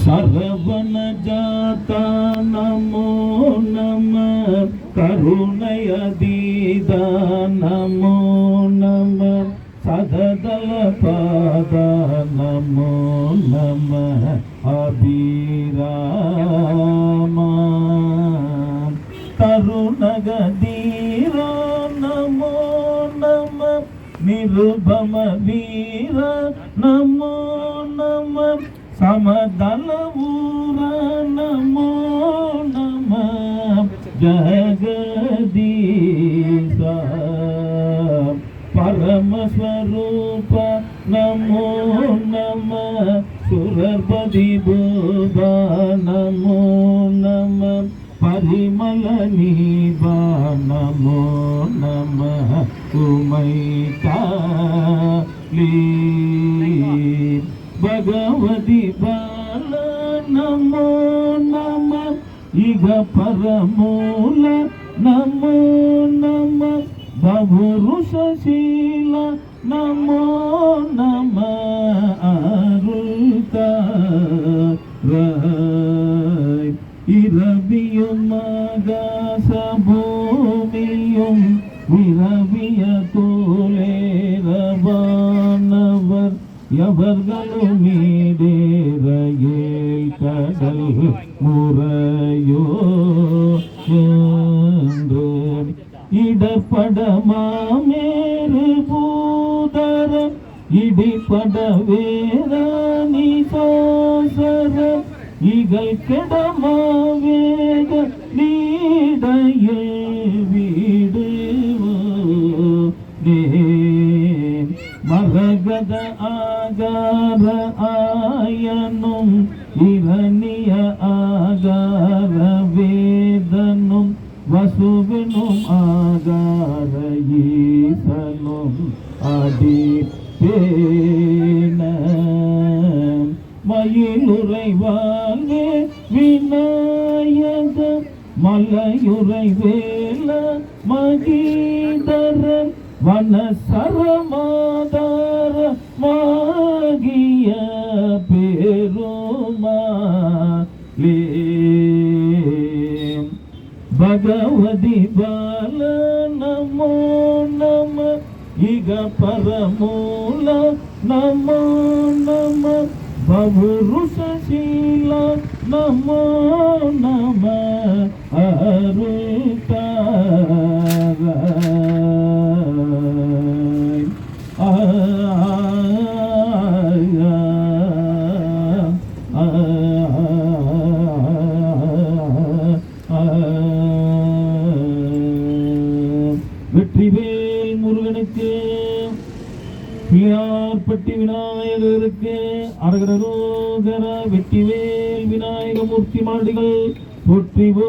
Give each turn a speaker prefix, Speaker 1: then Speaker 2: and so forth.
Speaker 1: சரவண ஜாதா நமோ நம கருணயதீத நமோ நம சததல பாத நமோ நம அபிராமா தருணகதீர நமோ நம నిరుభమ వీర నమో. నమ సమదలవూర నమో నమ. జగదీశ. పరమస్వరూప నమో నమ. సురపతి భూభ నమో పరిమళని బాణమో నమ ఉమైతాలి భగవతి బాల నమో నమ ఇగ పరమూల నమో నమ బహురు శశి இரவியும் ஆகாசபூமியும் விரவிய தோலேரவானவர் எவர்களும் மீடேரையில் கடல் முறையோ என்று இடப்படமாமேறு பூதரம். இடிப்பட வேதா இகல் கெடமாவேக நீடையில் வீடுவோ? மககத ஆகார ஆயனும் இரணிய ஆகார வேதனும் வசுவினும் ஆகார ஈசனும் அடி பேன மயிலுறைவாங்கே விநாயக மலையுறை வேல மகீதரன் வனசரமாதார மாகிய பெருமாளே. பகவதி பால நமோ நம இக பரமூல நமோ நம. பவுருஷீல நமோ நம அருள்தாராய் வெற்றிவேல் பிள்ளையார்பட்டி விநாயகருக்கு அரகரோகர வெற்றிவேல் விநாயகமூர்த்தி மாடுகள் போற்றிவோ